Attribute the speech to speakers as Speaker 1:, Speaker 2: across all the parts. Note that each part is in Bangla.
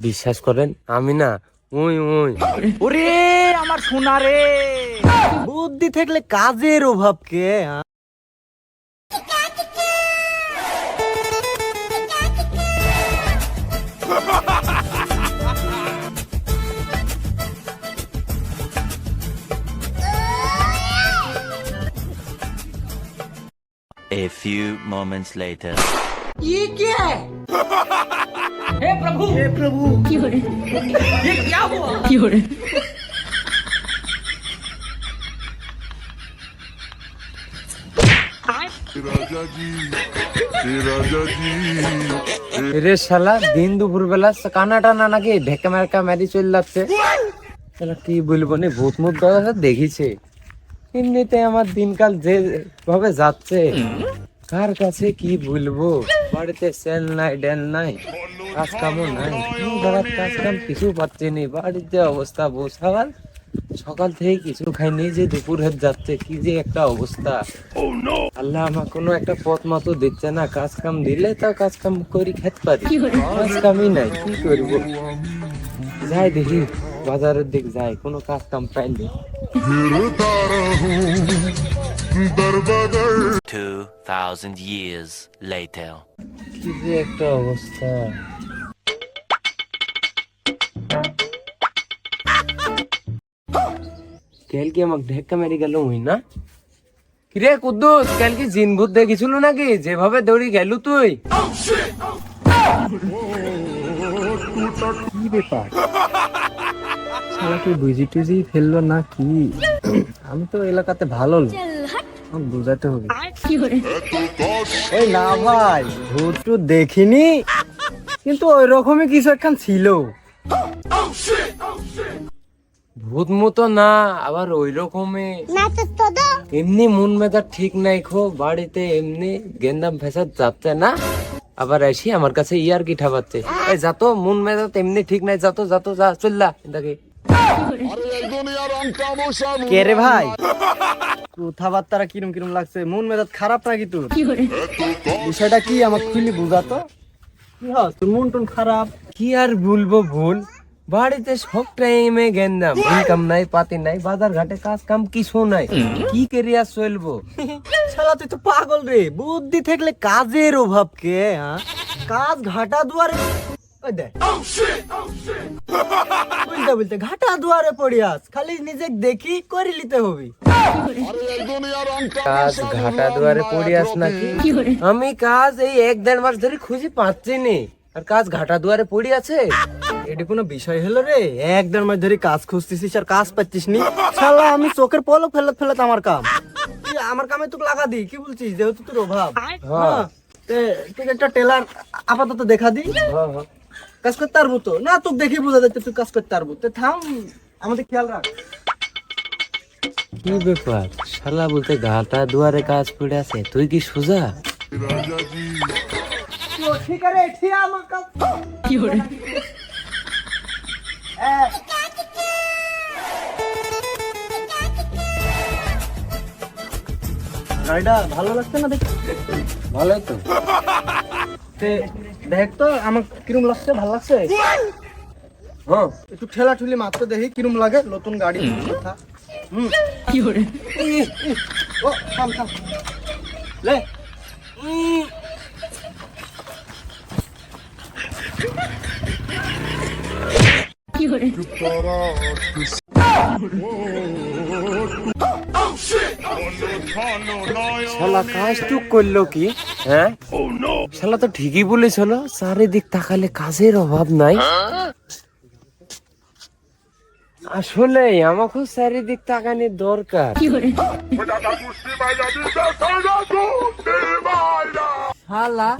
Speaker 1: বিশ্বাস করেন আমি না উই উই
Speaker 2: ওরে আমার সোনা রে বুদ্ধি থাকলে কাজের অভাব কে হ্যাঁ?
Speaker 3: A few moments later.
Speaker 1: রে শালা দিন দুপুর বেলা কানা টানা নাকি ঢেকা মেরকা মেরি চলে যাচ্ছে কি বলব নি ভূত দেখিছে। এমনিতে আমার দিনকাল যে ভাবে যাচ্ছে। কার কাছে কি বলব বাড়িতে সেল নাই ডেল নাই কাজ কামও নাই। কাজ কাম কিছু পাচ্ছি নি বাড়িতে অবস্থা বসাবার সকাল থেকে কিছু খাইনি যে দুপুর হয়ে যাচ্ছে কি যে একটা অবস্থা। আল্লাহ আমার কোনো একটা পথ মতো দিচ্ছে না কাজ কাম দিলে তা কাজ কাম করি খেতে পারি। কাজ কামই নাই কি করব? যাই দেখি বাজারের দিক যাই কোনো কাজ কাম পাইনি।
Speaker 3: Two thousand years later.
Speaker 1: কি যে একটা অবস্থা। কাল কি আমাকে ঢেক্কা মেরে গেল হই না? কিরে কুদ্দুস কাল কি জিন ভূত দেখেছিল নাকি? যেভাবে দৌড়ি গেল তুই।
Speaker 2: কি ব্যাপার? শালা কি বুঝি টুজি ফেলল না কি আমি তো এলাকাতে ভালো লোক। বুঝাতে হবে। ওই না ভাই ভূত দেখিনি। কিন্তু ওই রকমই কিছু একখান ছিল।
Speaker 1: ভূত মতো না আবার ওই রকমে এমনি মন মেজাজ ঠিক নাই খো বাড়িতে এমনি গেন্দাম ফেসাদ যাচ্ছে না। আবার এসে আমার কাছে ইয়ার কি ঠাবাচ্ছে এই যাতো মন মেজাজ এমনি ঠিক নাই যাতো যাতো যা চললা এটাকে
Speaker 2: কে রে ভাই? কথাবার্তারা কিরম কিরম লাগছে? মন মেজাজ খারাপ নাকি তোর? বিষয়টা কি আমাকে খুলি বুঝাতো? তোর মন টন খারাপ?
Speaker 1: কি আর বলব ভুল? বাড়িতে সব টাইমে গেন্দাম। ইনকাম নাই পাতি নাই বাজার ঘাটে কাজ কাম কিছু নাই। কি কেরিয়ার চলবো?
Speaker 2: শালা তুই তো পাগল রে। বুদ্ধি থাকলে কাজের অভাব কে হ্যাঁ? কাজ ঘাটা দুয়ারে ওই দেখ। বলতে বলতে ঘাটা দুয়ারে পড়িয়াস খালি নিজে দেখি করে নিতে হবে।
Speaker 1: কাজ ঘাটা দুয়ারে পড়ে আস নাকি? আমি কাজ এই এক দেড় মাস ধরে খুঁজে পাচ্ছি নি। আর কাজ ঘাটা দুয়ারে পড়ে আছে?
Speaker 2: এটি কোনো বিষয় হলো রে? এক দেড় মাস ধরে কাজ খুঁজতেছিস আর কাজ পাচ্ছিস নি শালা আমি চোখের পলক ফেলত ফেলত আমার কাম। আমার কামে তোকে লাগা দি? কি বলছিস? যেহেতু তোর অভাব। হ্যাঁ। তে তুই একটা টেলার আপাতত দেখা দি।
Speaker 1: হ্যাঁ, হ্যাঁ।
Speaker 2: কাজ করতে পারব তো? না তোকে দেখে বোঝা যাচ্ছে তুই কাজ করতে পারব। তো থাম আমাদের খেয়াল রাখ।
Speaker 1: কি ব্যাপার? শালা বলতে ঘাটা দুয়ারে কাজ পড়ে আছে তুই কি সোজা?
Speaker 2: তো ঠিক আছে ঠিক আমার কাজ কি হরে গাড়িটা ভালো লাগছে না দেখ
Speaker 1: ভালোই তো।
Speaker 2: তে দেখ তো আমার কিরম লাগছে ভালো লাগছে?
Speaker 1: হ্যাঁ।
Speaker 2: একটু ঠেলা ঠুলি মাত্র দেখি কিরম লাগে নতুন গাড়ি কথা। হুম। কি হরে ও থাম থাম লে।
Speaker 1: শালা কাজটুক করল কি হ্যাঁ? শালা তো ঠিকই বলেছিল চারিদিক তাকালে কাজের অভাব নাই। আসলে আমাকেও চারিদিক তাকানোর দরকার।
Speaker 4: শালা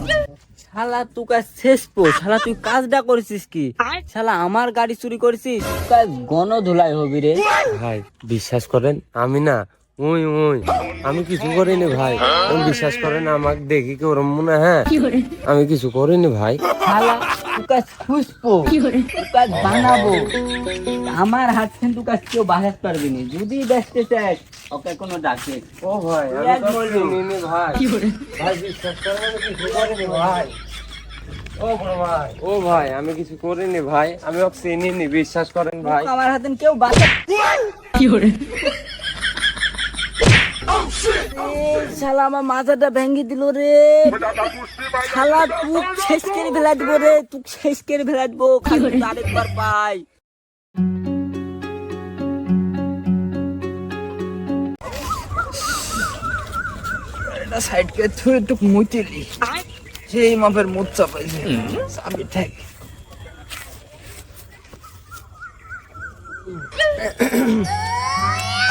Speaker 4: শালা তুই কাজ শেষ পো। শালা তুই কাজটা করেছিস কি? শালা আমার গাড়ি চুরি করেছিস? তুই গণ ধুলাই হবি রে।
Speaker 1: ভাই বিশ্বাস করেন আমি না উই উই আমি কিছু করিনি ভাই। তুমি বিশ্বাস করেন আমাকে দেখি কি ওরম মনে হ্যাঁ। আমি কিছু করিনি ভাই।
Speaker 4: কাজ খুঁজবো কাজ বানাবো। আমার হাত থেকে তুই কাজ কেউ বাঁচাতে পারবি না। যদি ব্যস্তে চাস ওকে কোনো ডাকে
Speaker 1: ও ভাই আমি ভাই। ভাই বিশ্বাস করেন কিছু করিনি ভাই। ও ভাই ও ভাই আমি কিছু করিনি ভাই। আমি ওকে চিনিনি বিশ্বাস করেন ভাই।
Speaker 4: আমার হাতে কেউ বাঁচা এই শালা আমার মাথাটা ভেঙে দিল রে। শালা তুই শেষ করে ফেলা দিব রে তুই শেষ করে ফেলা দিব। আরেকবার পাই।
Speaker 2: এটা সাইড কে থুয়ে একটু মুতিলি সেই মাপের মুখ চাপাইছে। চাবি ঠেক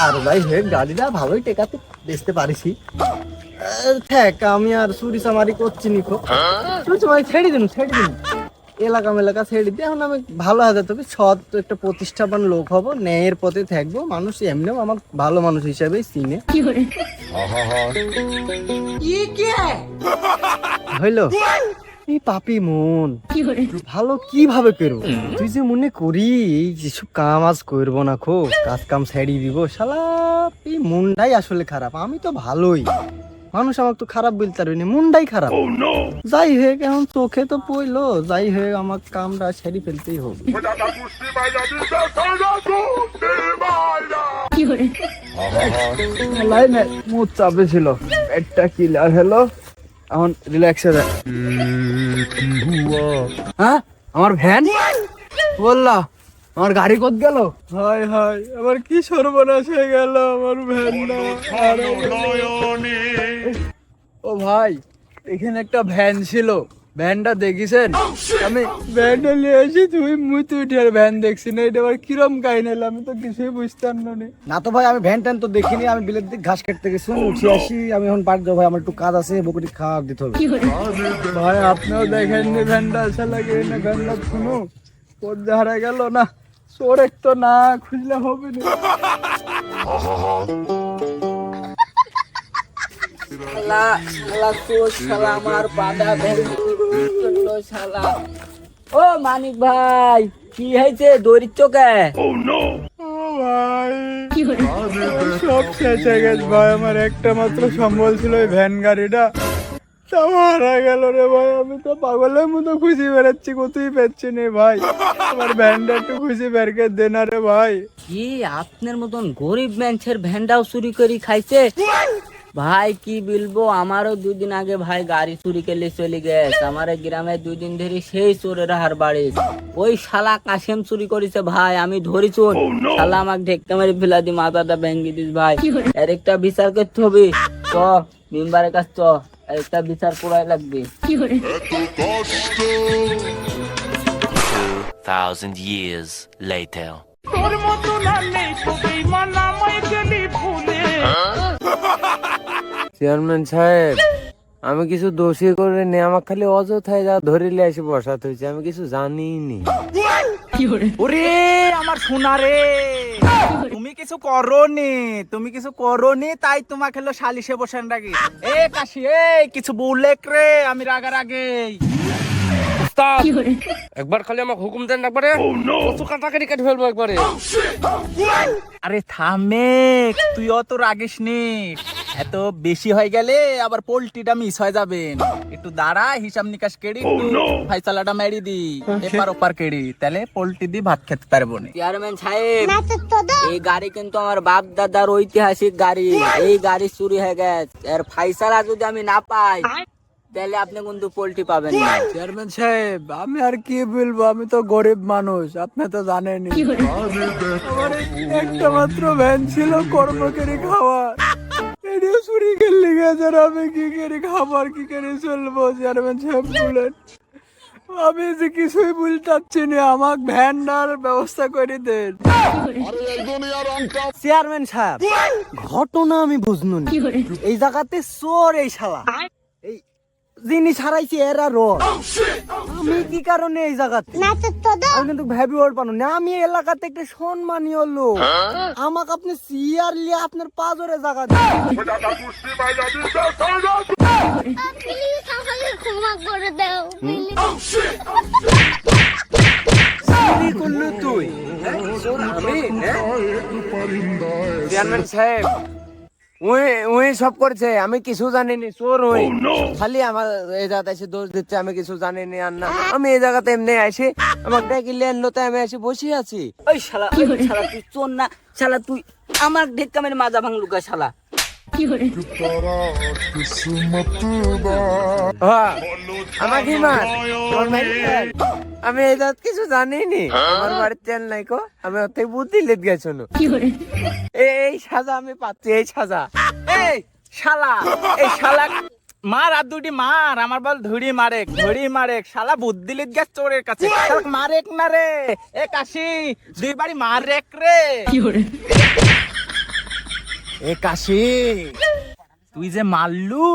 Speaker 2: আর ভাই হে গাড়িটা ভালোই টেকাতে বেচতে পারিছি। ঠেক আমি আর চুরি চামারি করছি নিকো চুরি চামারি ছেড়ে দিন ছেড়ে দিন। এলাকা মেলাকা ছেড়ে দিয়ে এখন আমি ভালো হাজার তবে সৎ একটা প্রতিষ্ঠাবান লোক হব ন্যায়ের পথে থাকব। মানুষ এমনিও আমার ভালো মানুষ হিসেবেই চিনে। হইল? এই পাপি মন? ভালো কীভাবে করব? তুই যে মনে করি এই যেসব কাম আজ করব না খো। কাজ কাম ছেড়ি দিব। শালা এই মনটাই আসলে খারাপ। আমি তো ভালোই। মানুষ আমাকে তো খারাপ বলতে পারবি না। মনটাই খারাপ। যাই হোক এখন চোখে তো পড়ল। যাই হোক আমার কামটা ছেড়ে ফেলতেই হবে। লাইনে মুখ চাপে ছিল। পেটটা কিলার হলো। এখন রিল্যাক্সে দেয় হ্যাঁ? আমার ভ্যান? বললা আমার গাড়ি কত গেল? হাই হাই আমার কি সর্বনাশ হয়ে গেল আমার ভ্যান ও ভাই এখানে একটা ভ্যান ছিল। ভ্যানটা দেখিছেন? আমি ভ্যানটা নিয়ে এসে তুই মুই তুই ভ্যান দেখছি না এটা আবার কিরম কাহিনী হলো আমি তো কিছুই বুঝতাম না না।
Speaker 5: তো ভাই আমি ভ্যান ট্যান তো দেখিনি আমি বিলের দিক ঘাস কাটতে গেছি উঠে আসি আমি এখন বাড়ি যাব ভাই আমার একটু কাজ আছে বকুটি খাওয়া দিতে হবে।
Speaker 2: ভাই আপনিও দেখেননি ভ্যানটা আসা লাগে না ভ্যানটা শুনো? পর্দা হারা গেল না চোরেক তো না খুঁজলে হবে না।
Speaker 4: শালা শালা তো শালা আমার দিল ও মানিক ভাই, কি হয়েছে? কে?
Speaker 2: ভাই সব শেষ হয়ে গেছে ভাই আমার একটা মাত্র সম্বল ছিল ওই ভ্যান গাড়িটা তাও হারা গেল রে ভাই আমি তো পাগলের মতো খুশি বেড়াচ্ছি কোথায় পাচ্ছি নে ভাই আমার ভ্যানটা একটু খুশি বের করে দে না রে ভাই
Speaker 4: কি আপনার মতন গরিব মানুষের ভ্যানটাও চুরি করে খাইছে? ভাই কি বলব? আমারও দুদিন আগে ভাই গাড়ি চুরি করলে চলে গেছে। আমার গ্রামে দুই দিন ধরে সেই চোরের হার বাড়ি। ওই শালা কাশেম চুরি করেছে ভাই আমি ধরি চোর শালা আমাকে ঢেকতে মারি ফেলা দি মাথাটা ভেঙে দিস ভাই। এর একটা বিচার করতে হবে। চ মেম্বারের কাছ চ। এর একটা বিচার করাই লাগবে।
Speaker 3: thousand years later.
Speaker 1: চেয়ারম্যান সাহেব আমি কিছু দোষী করে নে আমার খালি অযথায় যা ধরিলে এসে বসাতে হয়েছে আমি কিছু জানিনি।
Speaker 6: ওরে আমার সোনা রে তুমি কিছু করনি তুমি কিছু করনি তাই তোমাকে হলো সালিশে বসেন রাখি এ কাশি এই কিছু বলে রে আমি রাগার
Speaker 1: একবার খালি আমাকে হুকুম দেন একবারে। কাটাকাটি কেটে ফেলব একবারে।
Speaker 6: আরে থামে তুই অত রাগিস নি। এত বেশি হয়ে গেলে আবার পোল্ট্রিটা মিস হয়ে যাবেন। একটু দাঁড়া হিসাব নিকাশ কেড়ি ফাইসালাটা মেরি দি। এপার ওপার কেড়ি তাহলে পোল্ট্রি দিয়ে ভাত খেতে পারব না।
Speaker 4: চেয়ারম্যান সাহেব এই গাড়ি কিন্তু আমার বাপ দাদার ঐতিহাসিক গাড়ি। এই গাড়ি চুরি হয়ে গেছে। এর ফাইসালা যদি আমি না পাই তাহলে আপনি কিন্তু পোল্ট্রি পাবেন না?
Speaker 2: চেয়ারম্যান সাহেব আমি আর কি বলব? আমি তো গরিব মানুষ আপনি তো জানেনই। একটা মাত্র ভ্যান ছিল কর্মকারী খাওয়া এটিও চুরি করলে গেছে আমি কি করে খাবার কি করে চলবো? চেয়ারম্যান সাহেব বলেন আমি যে কিছুই পারছি না আমাকে ভ্যানটার ব্যবস্থা করে দেন। চেয়ারম্যান সাহেব ঘটনা আমি বুঝনু এই জায়গাতে চোর এই শালা। জিনিস হারাইছি এরা র আমি কি কারণে এই জায়গাতে আমি কিন্তু ভেবি ওর পানো না আমি এলাকাতে একটা সম্মানীয় লোক। আমাকে আপনি সিয়ারলি আপনার পাজরে জায়গা দিন।
Speaker 7: প্লিজ আমাকে ক্ষমা করে দাও
Speaker 1: কি করলি তুই? হ্যাঁ? হ্যাঁ? চেয়ারম্যান সাহেব ওই ওই সব করছে আমি কিছু জানিনি চোর ওই খালি আমার এই জায়গাতে এসে দোষ দিচ্ছে আমি কিছু জানিনি আর না। আমি এই জায়গাতে এমনি আসি আমাকে ডাকিলে আনলো তাই আমি এসে বসে আছি।
Speaker 4: ওই শালা শালা তুই চোর না শালা তুই আমার ঢেক্কা মেরে মাজা ভাঙলু গা শালা।
Speaker 1: হ্যাঁ, আমার কি মার। আমি এই জাত কিছু জানিনি। আমার বাড়ির তেল নাই কো। আমি ওতে বুদ্ধি লেট গেছো এই সাজা আমি পাচ্ছি এই সাজা।
Speaker 6: এই শালা এই শালা। মার আর দুটি মার আমার বল ধুড়ি মারেক ধুড়ি মারেক। শালা বুদ্ধি লিত গেছ চোরের কাছে। মারেক না রে। এ কাশি দুই বাড়ি মারেক রে। এ কাশি তুই যে মারলু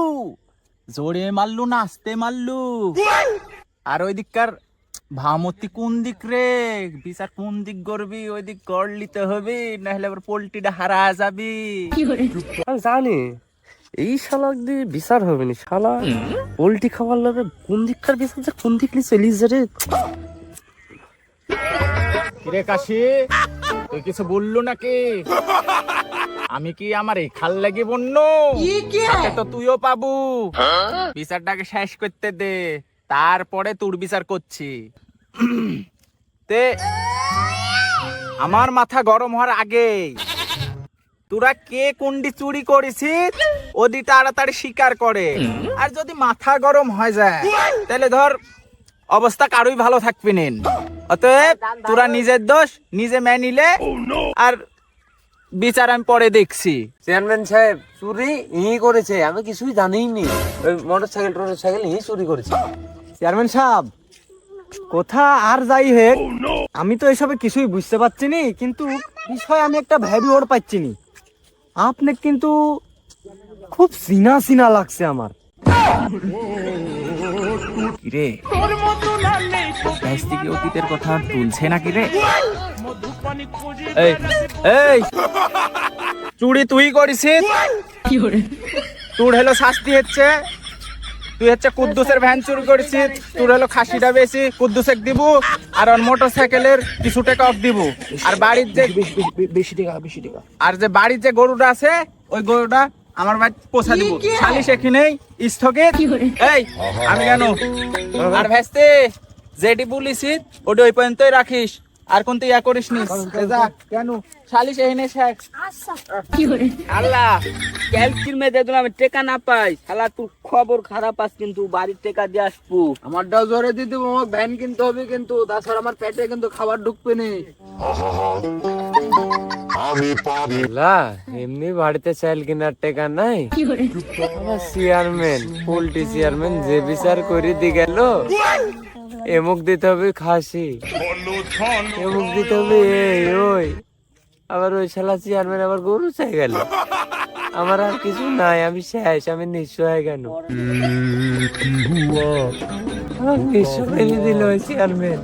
Speaker 6: জোরে মারলু না আস্তে মারলু। আর ওই দিককার ভামতি কোন দিক রে? বিচার কোন দিক করবি ওই দিক করলিতে হবে নাহলে আবার পোল্ট্রিটা হারা যাবি।
Speaker 2: জানি। এই শালা দিয়ে বিচার হবে না শালা। পোল্ট্রি খাবার লাগে কোন দিককার বিচার যে কোন দিক নিয়ে চলিস রে?
Speaker 6: কিরে কাশি? তুই কিছু বললু নাকি? আমি কি আমার এই খাল লাগি বন্য? তো তুইও পাবু। বিচারটাকে শেষ করতে দে। তারপরে তোর বিচার করছি। তে, আমার মাথা গরম হওয়ার আগে। তোরা কে কুন্ডি চুরি করেছিস? ওদি তাড়াতাড়ি স্বীকার করে। আর যদি মাথা গরম হয়ে যায়, তাহলে ধর, অবস্থা কারোই ভালো থাকবে নেন। অতএব তোরা নিজের দোষ, নিজে মেনিলে আর বিচার আমি পরে দেখছি।
Speaker 1: চেয়ারম্যান সাহেব চুরি ই করেছে আমি কিছুই জানিনি ওই মোটর সাইকেল টোটর সাইকেল ই চুরি করেছে।
Speaker 2: চেয়ারম্যান সাহেব কোথা আর যাই হোক আমি তো এসবে কিছুই বুঝতে পারছি নি কিন্তু বিষয় আমি একটা ভ্যাবি ওর পাচ্ছি নি। আপনি কিন্তু খুব চিনা চিনা লাগছে আমার।
Speaker 6: কিরে? অতীতের কথা তুলছে নাকি রে? এই চুরি তুই করিস তোর হলো শাস্তি হচ্ছে। তুই হচ্ছে কুদ্দুসের ভ্যান চুরি করেছিস তোর হলো খাসিটা বেশি। দিব আর ওর মোটর সাইকেলের কিছু টাকা অফ দিব। আর বাড়ির যে
Speaker 5: বেশি টাকা বেশি টাকা।
Speaker 6: আর যে বাড়ির যে গরুটা আছে ওই গরুটা আমার বাড়ি পৌঁছা দিব। এখানেই স্থগিত। এই আমি কেন? আর ভেস্তে যেটি বলিস ওটা ওই পর্যন্তই রাখিস। আর কোন তুই ইয়া করিস নি কেন? শালিশ শেখ।
Speaker 4: আল্লাহ ক্যালকির মেয়ে দেখলাম আমি টেকা না পাই। শালা তোর খবর খারাপ আস কিন্তু বাড়ির টেকা দিয়ে আসব।
Speaker 1: আমারটাও জোরে দিয়ে দেবো আমার ভ্যান কিনতে হবে কিন্তু তাছাড়া আমার পেটে কিন্তু খাবার ঢুকবে না। লা এমনি বাড়িতে চাইল কেনার টাকা নাই? আমার চেয়ারম্যান পোল্ট্রি চেয়ারম্যান যে বিচার করে দি গেল এমুক দিতে হবে খাসি। এমুক দিতে এই, ওই। আবার ওই শালা চেয়ারম্যান আবার গরু চাই গেল। আমার আর কিছু নাই, আমি শেষ, আমি নিঃস্ব হয়ে গেল। নিঃস্ব ফেলে ওই চেয়ারম্যান